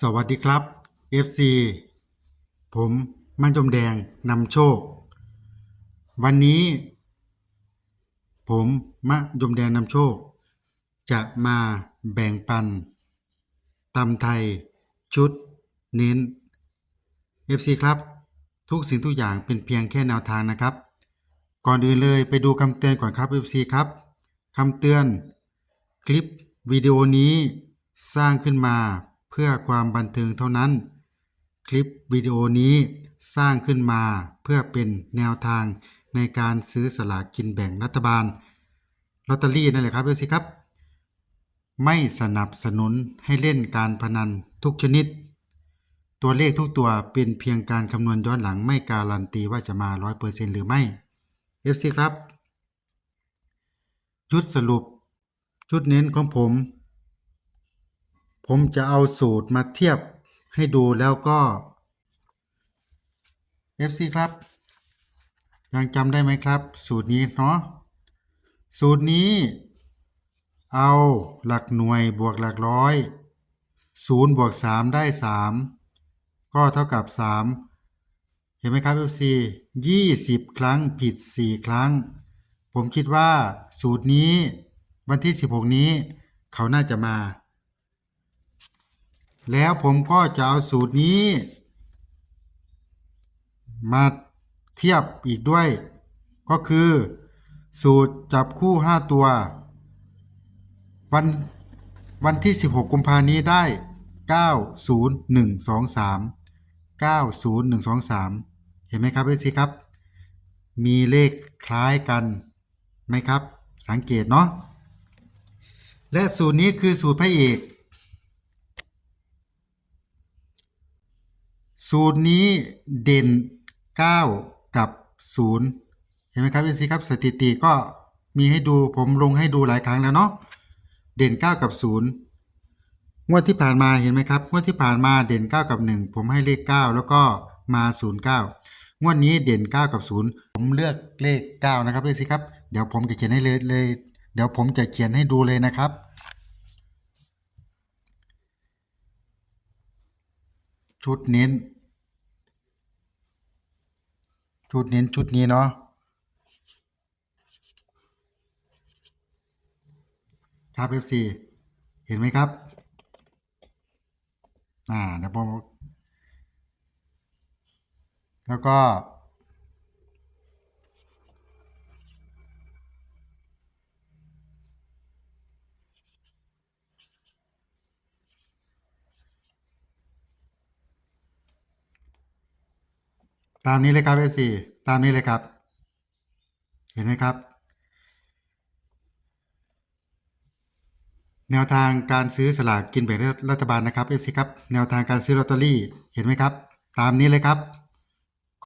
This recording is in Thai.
สวัสดีครับ FC ผมมันจมแดงนำโชค วันนี้ ผมมะยมแดงนำโชค จะมาแบ่งปันตำไทยชุดเน้น FC ครับ ทุกสิ่งทุกอย่างเป็นเพียงแค่แนวทางนะครับ ก่อนอื่นเลยไปดูคำเตือนก่อนครับ FC ครับคำเตือน คลิปวิดีโอนี้สร้างขึ้นมา พื่อความบันเทิงเท่านั้น คลิปวิดีโอนี้สร้างขึ้นมาเพื่อเป็นแนวทางในการซื้อสลากกินแบ่งรัฐบาลลอตเตอรี่นั่นแหละครับเอสิครับ ไม่สนับสนุนให้เล่นการพนันทุกชนิด ตัวเลขทุกตัวเป็นเพียงการคำนวณย้อนหลังไม่การันตีว่าจะมา 100%หรือไม่ FC ครับ ชุดสรุป ชุดเน้นของผม ผมจะเอาสูตรมาเทียบให้ดูแล้วก็ FC ครับ ยังจำได้ไหมครับ สูตรนี้เนาะสูตรนี้ เอาหลักหน่วยบวกหลักร้อย0บวก3ได้ 3 ก็เท่ากับ 3 เห็นไหมครับ FC 20 ครั้งผิด 4 ครั้ง ผมคิดว่าสูตรนี้วันที่ 16 นี้เขาน่าจะมา แล้วผมก็จะเอาสูตรนี้ มาเทียบอีกด้วย ก็คือ สูตรจับคู่ 5 ตัว วันวันที่ 16 กุมภานี้ได้ 90123 90123 เห็นไหมครับเอซีครับ มีเลขคล้ายกันไหมครับ สังเกตเนาะและสูตรนี้คือสูตรพระเอก สูตรนี้เด่น 9 กับ 0 เห็นไหมครับเอซีครับสถิติก็มีให้ดูผมลงให้ดูหลายครั้งแล้วเนาะเด่น 9 กับ 0 งวดที่ผ่านมาเห็นไหมครับ งวดที่ผ่านมาเด่น 9 กับ 1 ผมให้เลข 9 แล้วก็มา 09 งวดนี้เด่น 9 กับ 0 ผมเลือกเลข 9 นะครับเอซีครับเดี๋ยวผมจะเขียนให้เลยเลยเดี๋ยวผมจะเขียนให้ดูเลยนะครับชุดเน้น ชุดเน้นชุดนี้เนาะครับ F4 เห็นไหมครับ อ่าเดี๋ยวผมแล้วก็ ตามนี้เลยครับ FC ตามนี้เลยครับ เห็นไหมครับ แนวทางการซื้อสลากกินแบ่งรัฐบาลนะครับ FC ครับ แนวทางการซื้อลอตเตอรี่ เห็นไหมครับ ตามนี้เลยครับ